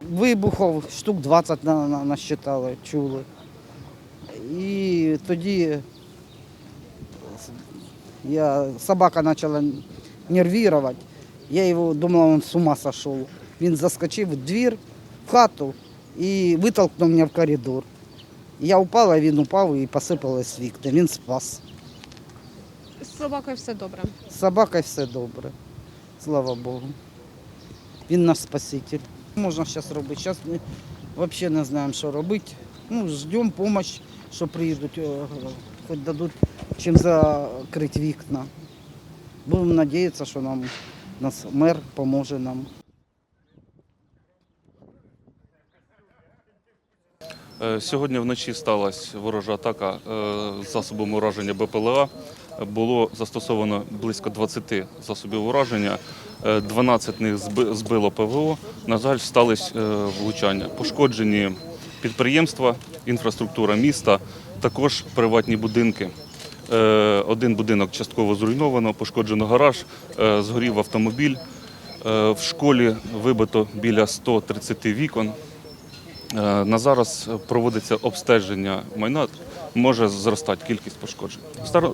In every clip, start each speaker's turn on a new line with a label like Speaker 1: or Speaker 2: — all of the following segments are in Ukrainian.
Speaker 1: Вибухов штук 20 на, на, насчитали, чули. І тоді я, собака почала нервувати. Я його думала, він з ума сошов. Він заскочив в двір, в хату і витолкнув мене в коридор. Я упала, він упав і посипалась вікна. Він спас.
Speaker 2: З собакою все добре.
Speaker 1: З собакою все добре. Слава Богу. Він наш спаситель. Можна зараз робити. Зараз ми взагалі не знаємо, що робити. Ну, ждемо допомоги, що приїдуть, е, хоч дадуть чим закрити вікна. Будемо сподіватися, що нам нас мер поможе нам.
Speaker 3: Сьогодні вночі сталася ворожа атака е, з засобом ураження БПЛА. Було застосовано близько 20 засобів ураження. Е, 12 них зби- збило ПВО. На жаль, стались е, влучання. Пошкоджені підприємства, інфраструктура міста, також приватні будинки. Е, Один будинок частково зруйновано, пошкоджено гараж, е, згорів автомобіль. Е, В школі вибито біля 130 вікон. Е, На зараз проводиться обстеження майна, може зростати кількість пошкоджень.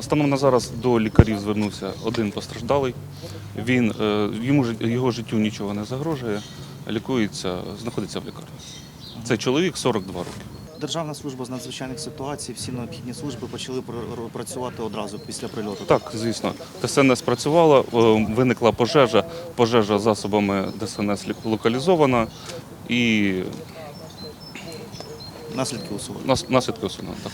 Speaker 3: Станом на зараз до лікарів звернувся один постраждалий. Він, е, йому, його життю нічого не загрожує, лікується, знаходиться в лікарні. Це чоловік 42 роки.
Speaker 4: Державна служба з надзвичайних ситуацій, всі необхідні служби почали пр- працювати одразу після прильоту.
Speaker 3: Так, звісно, ТСНС працювала, е, виникла пожежа, пожежа засобами ДСНС локалізована і
Speaker 4: Наслідки усунути.
Speaker 3: нас- наслідки усунено. Так.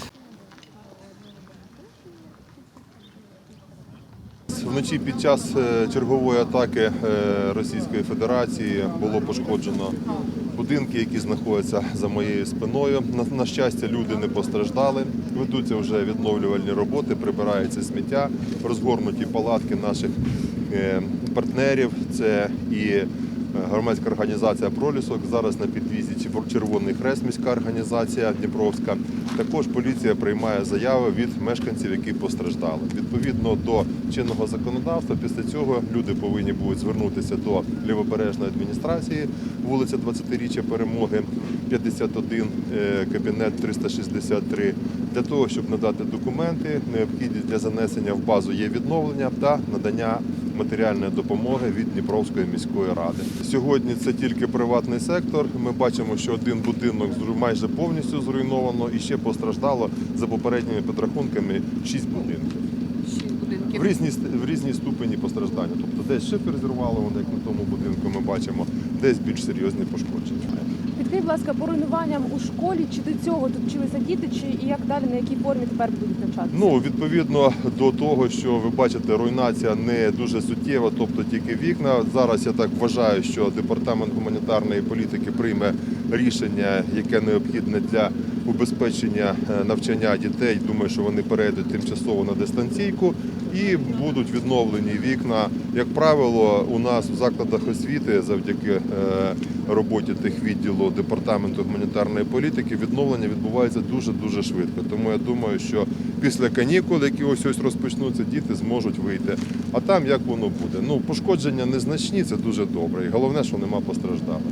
Speaker 5: Вночі під час е, чергової атаки е, Російської Федерації було пошкоджено будинки, які знаходяться за моєю спиною. На, на щастя, люди не постраждали. Ведуться вже відновлювальні роботи, прибирається сміття, розгорнуті палатки наших е, партнерів. Це і громадська організація Пролісок. Зараз на підвізі Чер- Червоний Хрест, міська організація Дніпровська. Також поліція приймає заяви від мешканців, які постраждали. Відповідно до чинного законодавства, після цього люди повинні будуть звернутися до лівобережної адміністрації, вулиця 20-річчя перемоги, 51, е, кабінет 363, для того, щоб надати документи, необхідні для занесення в базу є відновлення та надання матеріальної допомоги від Дніпровської міської ради. Сьогодні це тільки приватний сектор. Ми бачимо, що один будинок майже повністю зруйновано і ще постраждало за попередніми підрахунками
Speaker 2: Шість будинків.
Speaker 5: В різній ст- в різній ступені постраждання. Тобто десь шифер зірвало, як на тому будинку ми бачимо, десь більш серйозні пошкодження.
Speaker 6: Підкажіть, будь ласка, по руйнуванням у школі, чи до цього тут вчилися діти, чи і як далі, на якій формі тепер будуть навчатися?
Speaker 5: Ну, відповідно до того, що ви бачите, руйнація не дуже суттєва, тобто тільки вікна. Зараз я так вважаю, що департамент гуманітарної політики прийме рішення, яке необхідне для убезпечення е, навчання дітей. Думаю, що вони перейдуть тимчасово на дистанційку і будуть відновлені вікна. Як правило, у нас в закладах освіти завдяки е, роботі тих відділу департаменту гуманітарної політики відновлення відбувається дуже дуже швидко. Тому я думаю, що після канікул, які ось ось розпочнуться, діти зможуть вийти. А там як воно буде? Ну пошкодження незначні, це дуже добре. І головне, що нема постраждалих.